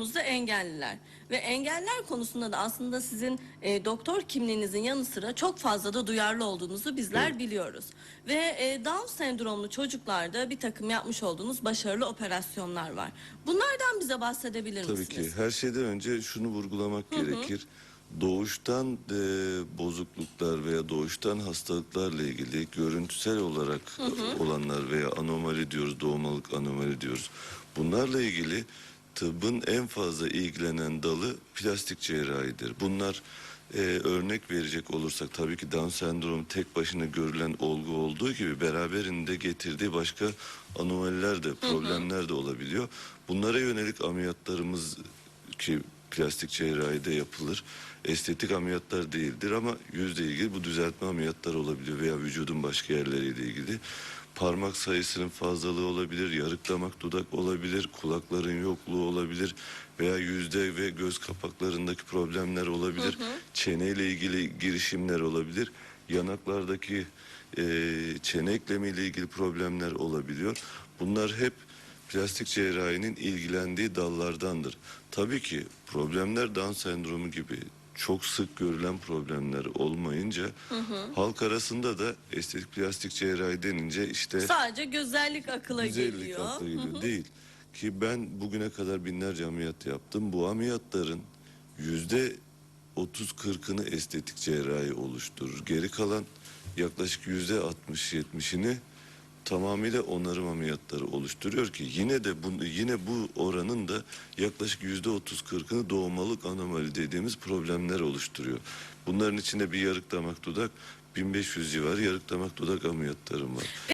çoğumuz da engelliler. Ve engeller konusunda da aslında sizin e, doktor kimliğinizin yanı sıra çok fazla da duyarlı olduğunuzu bizler biliyoruz. Ve e, Down sendromlu çocuklarda bir takım yapmış olduğunuz başarılı operasyonlar var. Bunlardan bize bahsedebilir Tabii misiniz? ki. Her şeyden önce şunu vurgulamak gerekir. Doğuştan e, bozukluklar veya doğuştan hastalıklarla ilgili görüntüsel olarak olanlar veya anomali diyoruz, doğmalık anomali diyoruz. Bunlarla ilgili tıbbın en fazla ilgilenen dalı plastik cerrahidir. Bunlar e, örnek verecek olursak tabii ki Down sendromu tek başına görülen olgu olduğu gibi beraberinde getirdiği başka anomaliler de problemler de olabiliyor. Bunlara yönelik ameliyatlarımız ki plastik cerrahide yapılır. Estetik ameliyatlar değildir ama yüzle ilgili bu düzeltme ameliyatları olabiliyor veya vücudun başka yerleriyle ilgili. Parmak sayısının fazlalığı olabilir, yarık damak dudak olabilir, kulakların yokluğu olabilir veya yüzde ve göz kapaklarındaki problemler olabilir. Çeneyle ilgili girişimler olabilir. Yanaklardaki e, çene eklemiyle ilgili problemler olabiliyor. Bunlar hep plastik cerrahinin ilgilendiği dallardandır. Tabii ki problemler Down sendromu gibi çok sık görülen problemler olmayınca halk arasında da estetik plastik cerrahi denince işte Sadece güzellik akıla güzellik geliyor. akla geliyor. Değil. Ki ben bugüne kadar binlerce ameliyat yaptım. Bu ameliyatların yüzde 30-40'ını estetik cerrahi oluşturur. Geri kalan yaklaşık yüzde 60-70'ini tamamıyla onarım ameliyatları oluşturuyor ki yine de bu, yine bu oranın da yaklaşık yüzde 30-40'ını doğmalık anomali dediğimiz problemler oluşturuyor. Bunların içinde bir yarık damak dudak 1500 civarı yarık damak dudak ameliyatlarım var.